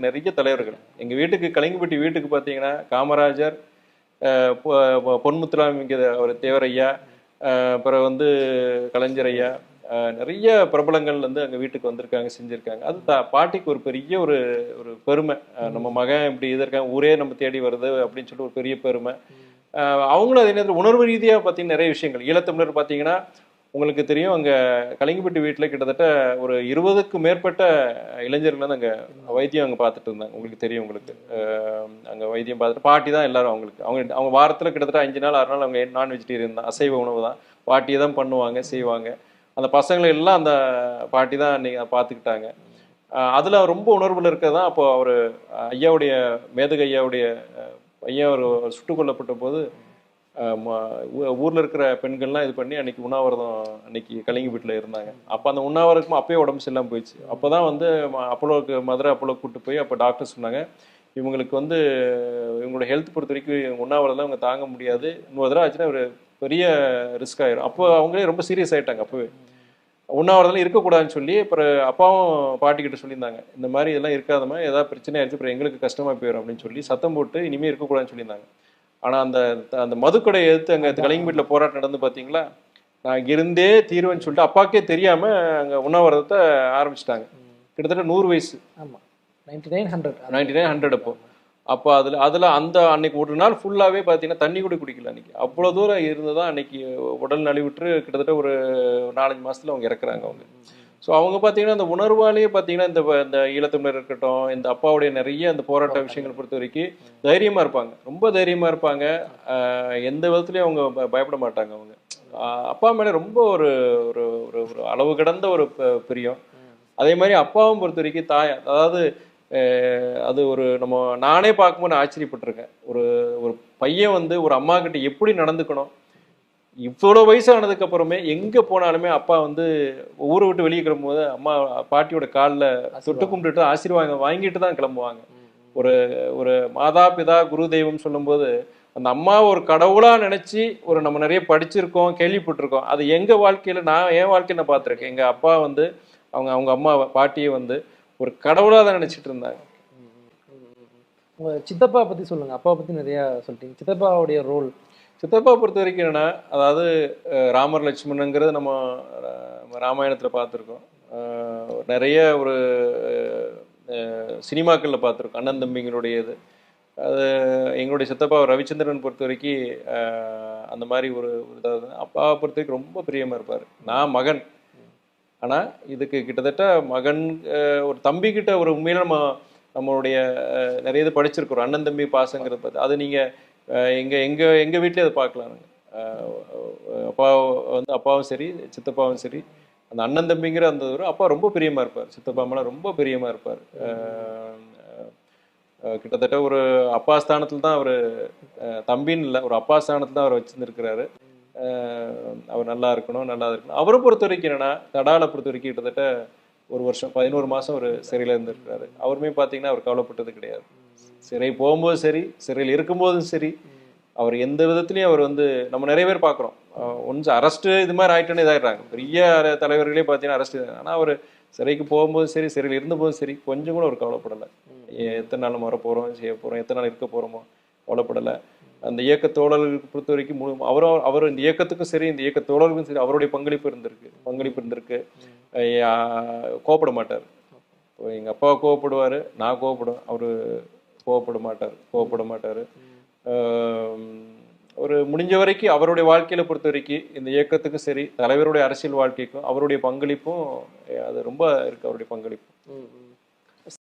நிறைய தலைவர்கள். எங்க வீட்டுக்கு கலிங்கப்பட்டி வீட்டுக்கு பார்த்தீங்கன்னா காமராஜர் பொன்முத்துராமிங்க அவர் தேவரையா அப்புறம் வந்து கலைஞர் ஐயா நிறைய பிரபலங்கள் வந்து அங்க வீட்டுக்கு வந்திருக்காங்க செஞ்சிருக்காங்க. அது த- பாட்டிக்கு ஒரு பெரிய ஒரு ஒரு பெருமை. நம்ம மகன் இப்படி இது இருக்காங்க ஊரே நம்ம தேடி வருது அப்படின்னு சொல்லிட்டு ஒரு பெரிய பெருமை. அவங்களும் அதே நேரத்தில் உணர்வு ரீதியாக பார்த்தீங்கன்னா நிறைய விஷயங்கள். ஈழத்தமிழர் பார்த்தீங்கன்னா உங்களுக்கு தெரியும் அங்கே கலிங்கப்பட்டி வீட்டில் கிட்டத்தட்ட ஒரு இருபதுக்கு மேற்பட்ட இளைஞர்கள் வந்து அங்கே வைத்தியம் அங்கே பார்த்துட்டு இருந்தாங்க. உங்களுக்கு தெரியும் உங்களுக்கு. அங்கே வைத்தியம் பார்த்துட்டு பாட்டி தான் எல்லாரும் அவங்களுக்கு. அவங்க அவங்க வாரத்தில் கிட்டத்தட்ட அஞ்சு நாள் ஆறு நாள் அவங்க நான் வெஜிடேரியன் தான் அசைவ உணவு தான். பாட்டியை தான் பண்ணுவாங்க செய்வாங்க. அந்த பசங்களை எல்லாம் அந்த பாட்டி தான் அன்னைக்கு பார்த்துக்கிட்டாங்க. அதில் ரொம்ப உணர்வில் இருக்கிறது தான் அப்போ அவர் ஐயாவுடைய மேதக ஐயாவுடைய ஐயா ஒரு சுட்டுக் கொல்லப்பட்ட போது ஊரில் இருக்கிற பெண்கள்லாம் இது பண்ணி அன்னைக்கு உண்ணாவிரதம் அன்னைக்கு கலிங்க வீட்டில் இருந்தாங்க. அப்போ அந்த உண்ணாவிரதம் அப்பயே உடம்பு சரியில்லாம போயிடுச்சு. அப்பதான் வந்து அப்போலோக்கு மதுரை அப்போலோ கூப்பிட்டு போய் அப்போ டாக்டர் சொன்னாங்க இவங்களுக்கு வந்து இவங்களோட ஹெல்த் பொறுத்த வரைக்கும் இவங்க உண்ணாவிரதம் அவங்க தாங்க முடியாது. இன்னொரு தடவை ஆச்சுன்னா ஒரு பெரிய ரிஸ்க் ஆயிரும். அப்போ அவங்களே ரொம்ப சீரியஸ் ஆகிட்டாங்க அப்போவே. உண்ணாவிரதம் இருக்கக்கூடாதுன்னு சொல்லி அப்புறம் அப்பாவும் பாட்டிக்கிட்ட சொல்லியிருந்தாங்க இந்த மாதிரி இதெல்லாம் இருக்காதமா ஏதாவது பிரச்சனை ஆயிடுச்சு அப்புறம் எங்களுக்கு கஷ்டமாக போயிடும் அப்படின்னு சொல்லி சத்தம் போட்டு இனிமேல் இருக்கக்கூடாதுன்னு சொல்லியிருந்தாங்க. ஆனா அந்த அந்த மதுக்கடை எதிர்த்து அங்க கலிங்கப்பீட்டில் போராட்டம் நடந்து பாத்தீங்களா? நான் இங்க இருந்தே தீர்வேன்னு சொல்லிட்டு அப்பாக்கே தெரியாம அங்க உண்ணாவிரதத்தை ஆரம்பிச்சிட்டாங்க. கிட்டத்தட்ட நூறு வயசு. ஆமா. Ninety nine hundred ninety nine hundred அப்போ அப்போ அதில் அதில் அந்த அன்னைக்கு ஒரு நாள் ஃபுல்லாகவே பார்த்தீங்கன்னா தண்ணி கூட குடிக்கல அன்னைக்கு. அவ்வளோ தூரம் இருந்து தான் அன்னைக்கு உடல் நலிவுற்று கிட்டத்தட்ட ஒரு நாலஞ்சு மாசத்துல அவங்க இறக்குறாங்க அவங்க. ஸோ அவங்க பார்த்தீங்கன்னா அந்த உணர்வாலேயே பார்த்தீங்கன்னா இந்த இந்த ஈழத்தமிழர் இருக்கட்டும் இந்த அப்பாவுடைய நிறைய அந்த போராட்ட விஷயங்கள் பொறுத்த வரைக்கும் தைரியமாக இருப்பாங்க. ரொம்ப தைரியமாக இருப்பாங்க. எந்த விதத்துலையும் அவங்க பயப்பட மாட்டாங்க அவங்க. அப்பா மேலே ரொம்ப ஒரு ஒரு ஒரு ஒரு அளவு கடந்த ஒரு பிரியம். அதே மாதிரி அப்பாவும் பொறுத்த வரைக்கும் தாய் அதாவது அது ஒரு நம்ம நானே பார்க்கும்போது ஆச்சரியப்பட்டிருக்கேன். ஒரு ஒரு பையன் வந்து ஒரு அம்மா கிட்ட எப்படி நடந்துக்கணும்? இவ்வளோ வயசானதுக்கு அப்புறமே எங்க போனாலுமே அப்பா வந்து ஊரை விட்டு வெளியே கிளம்பும்போது அம்மா பாட்டியோட காலில் தொட்டு கும்பிட்டுட்டு ஆசீர்வாதம் வாங்கிட்டு தான் கிளம்புவாங்க. ஒரு ஒரு மாதா பிதா குரு தெய்வம் சொல்லும்போது அந்த அம்மா ஒரு கடவுளா நினைச்சு ஒரு நம்ம நிறைய படிச்சிருக்கோம் கேள்விப்பட்டிருக்கோம். அது எங்க வாழ்க்கையில நான் என் வாழ்க்கையில நான் பார்த்திருக்கேன். எங்க அப்பா வந்து அவங்க அவங்க அம்மா பாட்டியை வந்து ஒரு கடவுளா தான் நினைச்சிட்டு இருந்தாங்க. உங்கள் சித்தப்பா பற்றி சொல்லுங்கள் அப்பா பற்றி நிறையா சொல்லிட்டீங்க. சித்தப்பாவுடைய ரோல் சித்தப்பா பொறுத்த வரைக்கும் என்னென்னா அதாவது ராமர் லட்சுமணங்கிறது நம்ம ராமாயணத்தில் பார்த்துருக்கோம். நிறைய ஒரு சினிமாக்களில் பார்த்துருக்கோம். அண்ணன் தம்பிங்களுடைய இது அது எங்களுடைய சித்தப்பா ரவிச்சந்திரன் பொறுத்த வரைக்கும் அந்த மாதிரி ஒரு இதாக இதாவது அப்பாவை பொறுத்த வரைக்கும் ரொம்ப பிரியமாக இருப்பார். நான் மகன். ஆனால் இதுக்கு கிட்டத்தட்ட மகன் ஒரு தம்பிக்கிட்ட ஒரு உண்மையில நம்ம நம்மளுடைய நிறைய இது படிச்சிருக்கிறோம். அண்ணன் தம்பி பாசங்கிறது பார்த்து அது நீங்க எங்க எங்க எங்க வீட்லயே அதை பார்க்கலாம் அப்பா வந்து அப்பாவும் சரி சித்தப்பாவும் சரி. அந்த அண்ணன் தம்பிங்கிற அந்த ஒரு அப்பா ரொம்ப பிரியமா இருப்பார். சித்தப்பா மேல ரொம்ப பிரியமா இருப்பார். கிட்டத்தட்ட ஒரு அப்பா ஸ்தானத்துல தான் அவர் தம்பின்னு இல்லை ஒரு அப்பா ஸ்தானத்தில் தான் அவர் வச்சுருந்துருக்கிறாரு. அவர் நல்லா இருக்கணும் நல்லா இருக்கணும். அவரை பொறுத்த வரைக்கும் என்னன்னா தடாலை பொறுத்த வரைக்கும் கிட்டத்தட்ட ஒரு வருஷம் பதினோரு மாசம் ஒரு சிறையில இருந்திருக்கிறாரு. அவருமே பார்த்தீங்கன்னா அவர் கவலைப்பட்டது கிடையாது. சிறை போகும்போதும் சரி சிறையில் இருக்கும்போதும் சரி அவர் எந்த விதத்துலையும் அவர் வந்து நம்ம நிறைய பேர் பார்க்குறோம் ஒன்ஸ் அரெஸ்ட் இது மாதிரி ஆயிட்டோன்னு இதாயிடுறாங்க. பெரிய தலைவர்களே பார்த்தீங்கன்னா அரெஸ்ட் ஆனால் அவர் சிறைக்கு போகும்போதும் சரி சிறையில் இருந்தபோதும் சரி கொஞ்சம் கூட அவர் கவலைப்படலை. எத்தனை நாள் வர போகிறோம் செய்ய போகிறோம் எத்தனை நாள் இருக்க போகிறோமோ கவலைப்படலை. அந்த இயக்க தோழர்களுக்கு பொறுத்த வரைக்கும் முழு அவரும் அவர் இந்த இயக்கத்துக்கும் சரி இந்த இயக்க தோழர்களுக்கும் சரி அவருடைய பங்களிப்பு இருந்திருக்கு. பங்களிப்பு இருந்திருக்கு. அஹ் கோவப்பட மாட்டார். இப்போ எங்கள் அப்பா கோவப்படுவார் நான் கோவப்படுவேன். அவர் கோவப்பட மாட்டார் கோவப்பட மாட்டார். ஒரு முடிஞ்ச வரைக்கும் அவருடைய வாழ்க்கையில பொறுத்த வரைக்கும் இந்த இயக்கத்துக்கும் சரி தலைவருடைய அரசியல் வாழ்க்கைக்கும் அவருடைய பங்களிப்பும் அது ரொம்ப இருக்கு அவருடைய பங்களிப்பு.